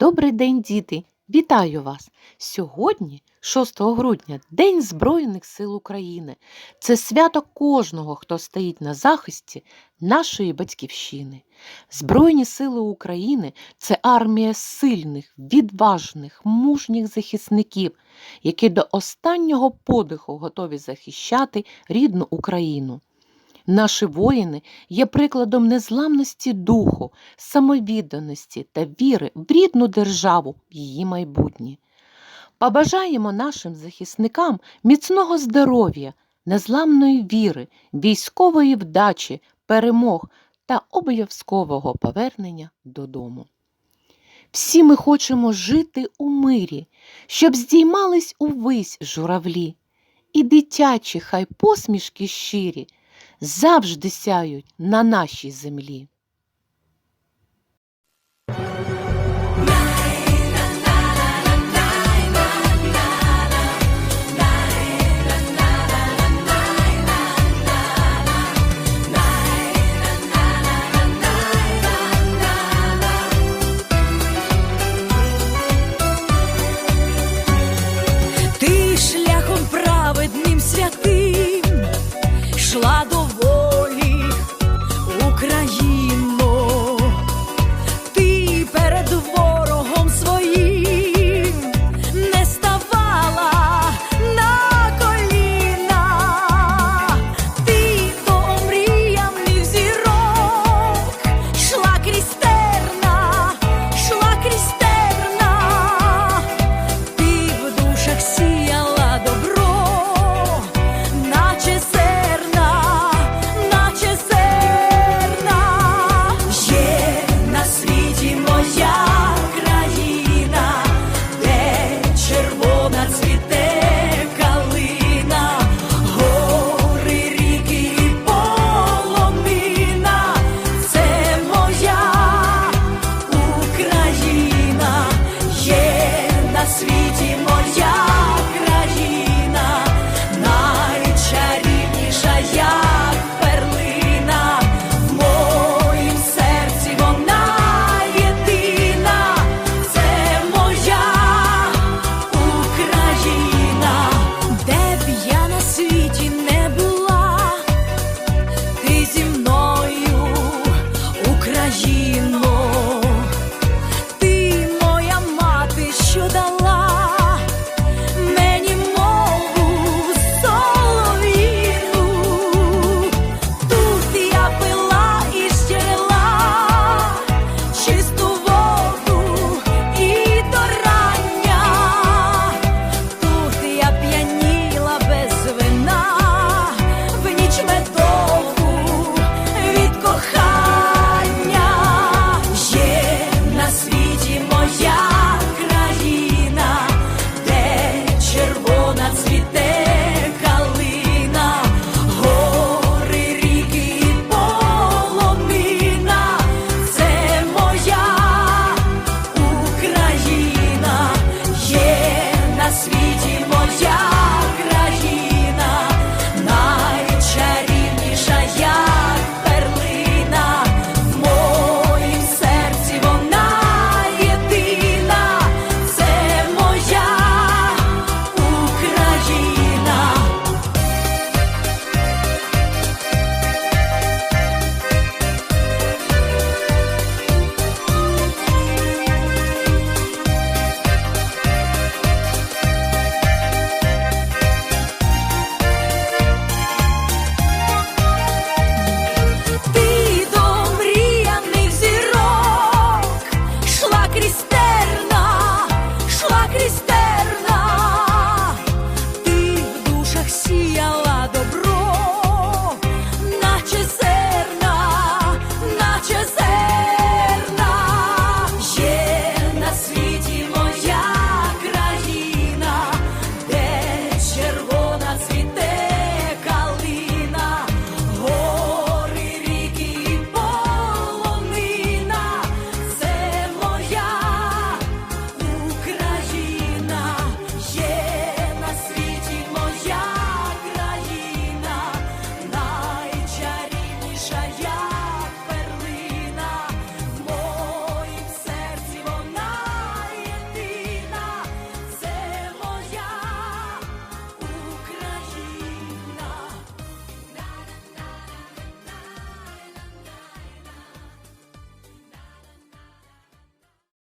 Добрий день, діти! Вітаю вас! Сьогодні, 6 грудня, День Збройних сил України. Це свято кожного, хто стоїть на захисті нашої батьківщини. Збройні сили України це армія сильних, відважних, мужніх захисників, які до останнього подиху готові захищати рідну Україну. Наші воїни є прикладом незламності духу, самовідданості та віри в рідну державу, в її майбутнє. Побажаємо нашим захисникам міцного здоров'я, незламної віри, військової вдачі, перемог та обов'язкового повернення додому. Всі ми хочемо жити у мирі, щоб здіймались увись журавлі, і дитячі хай посмішки щирі завжди сяють на нашій землі. світі моя.